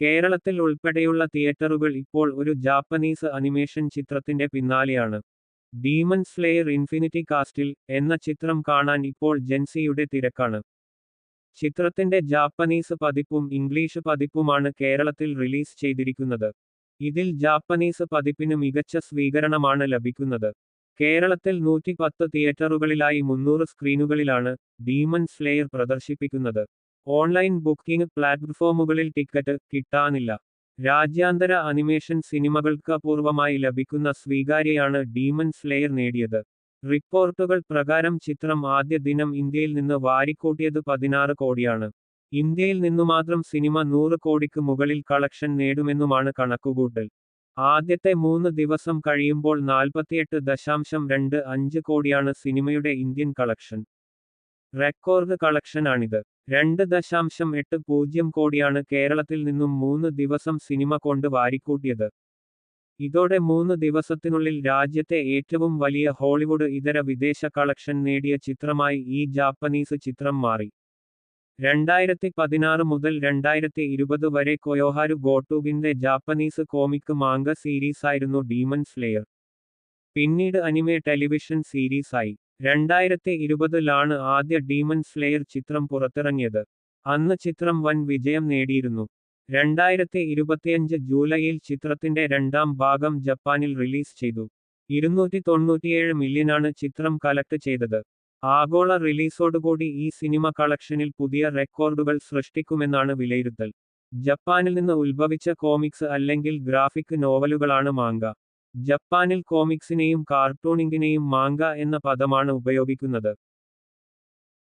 കേരളത്തിൽ ഉൾപ്പെടെയുള്ള തിയേറ്ററുകൾ ഇപ്പോൾ ഒരു ജാപ്പനീസ് അനിമേഷൻ ചിത്രത്തിന്റെ പിന്നാലെയാണ്. ഡീമൺ സ്ലേയർ ഇൻഫിനിറ്റി കാസ്റ്റിൽ എന്ന ചിത്രം കാണാൻ ഇപ്പോൾ ജെൻസിയുടെ തിരക്കാണ്. ചിത്രത്തിന്റെ ജാപ്പനീസ് പതിപ്പും ഇംഗ്ലീഷ് പതിപ്പുമാണ് കേരളത്തിൽ റിലീസ് ചെയ്തിരിക്കുന്നത്. ഇതിൽ ജാപ്പനീസ് പതിപ്പിന് മികച്ച സ്വീകരണമാണ് ലഭിക്കുന്നത്. കേരളത്തിൽ നൂറ്റി പത്ത് തിയേറ്ററുകളിലായി മുന്നൂറ് സ്ക്രീനുകളിലാണ് ഡീമൺ സ്ലേയർ പ്രദർശിപ്പിക്കുന്നത്. ഓൺലൈൻ ബുക്കിംഗ് പ്ലാറ്റ്ഫോമുകളിൽ ടിക്കറ്റ് കിട്ടാനില്ല. രാജ്യാന്തര അനിമേഷൻ സിനിമകൾക്ക് അപൂർവമായി ലഭിക്കുന്ന സ്വീകാര്യയാണ് ഡീമൻ സ്ലെയർ നേടിയത്. റിപ്പോർട്ടുകൾ പ്രകാരം ചിത്രം ആദ്യ ദിനം ഇന്ത്യയിൽ നിന്ന് വാരിക്കൂട്ടിയത് പതിനാറ് കോടിയാണ്. ഇന്ത്യയിൽ നിന്നു മാത്രം സിനിമ നൂറ് കോടിക്ക് മുകളിൽ കളക്ഷൻ നേടുമെന്നുമാണ് കണക്കുകൂട്ടൽ. ആദ്യത്തെ മൂന്ന് ദിവസം കഴിയുമ്പോൾ നാൽപ്പത്തിയെട്ട് ദശാംശം രണ്ട് അഞ്ച് കോടിയാണ് സിനിമയുടെ ഇന്ത്യൻ കളക്ഷൻ. റെക്കോർഡ് കളക്ഷനാണിത്. രണ്ട് ദശാംശം എട്ട് പൂജ്യം കോടിയാണ് കേരളത്തിൽ നിന്നും മൂന്ന് ദിവസം സിനിമ കൊണ്ട് വാരിക്കൂട്ടിയത്. ഇതോടെ മൂന്ന് ദിവസത്തിനുള്ളിൽ രാജ്യത്തെ ഏറ്റവും വലിയ ഹോളിവുഡ് ഇതര വിദേശ കളക്ഷൻ നേടിയ ചിത്രമായി ഈ ജാപ്പനീസ് ചിത്രം മാറി. രണ്ടായിരത്തി പതിനാറ് മുതൽ രണ്ടായിരത്തി ഇരുപത് വരെ കൊയോഹാരു ഗോട്ടൂബിന്റെ ജാപ്പനീസ് കോമിക് മാങ്ക സീരീസായിരുന്നു ഡീമൻ സ്ലേയർ. പിന്നീട് അനിമെ ടെലിവിഷൻ സീരീസായി. രണ്ടായിരത്തി ഇരുപതിലാണ് ആദ്യ ഡീമൺ സ്ലേയർ ചിത്രം പുറത്തിറങ്ങിയത്. അന്ന് ചിത്രം വൻ വിജയം നേടിയിരുന്നു. രണ്ടായിരത്തി ഇരുപത്തിയഞ്ച് ജൂലൈയിൽ ചിത്രത്തിന്റെ രണ്ടാം ഭാഗം ജപ്പാനിൽ റിലീസ് ചെയ്തു. ഇരുന്നൂറ്റി തൊണ്ണൂറ്റിയേഴ് മില്യനാണ് ചിത്രം കലക്ട് ചെയ്തത്. ആഗോള റിലീസോടുകൂടി ഈ സിനിമ കളക്ഷനിൽ പുതിയ റെക്കോർഡുകൾ സൃഷ്ടിക്കുമെന്നാണ് വിലയിരുത്തൽ. ജപ്പാനിൽ നിന്ന് ഉത്ഭവിച്ച കോമിക്സ് അല്ലെങ്കിൽ ഗ്രാഫിക് നോവലുകളാണ് മാങ്ക. ജപ്പാനിൽ കോമിക്സിനെയും കാർട്ടൂണിംഗിനെയും മാങ്ക എന്ന പദമാണ് ഉപയോഗിക്കുന്നത്.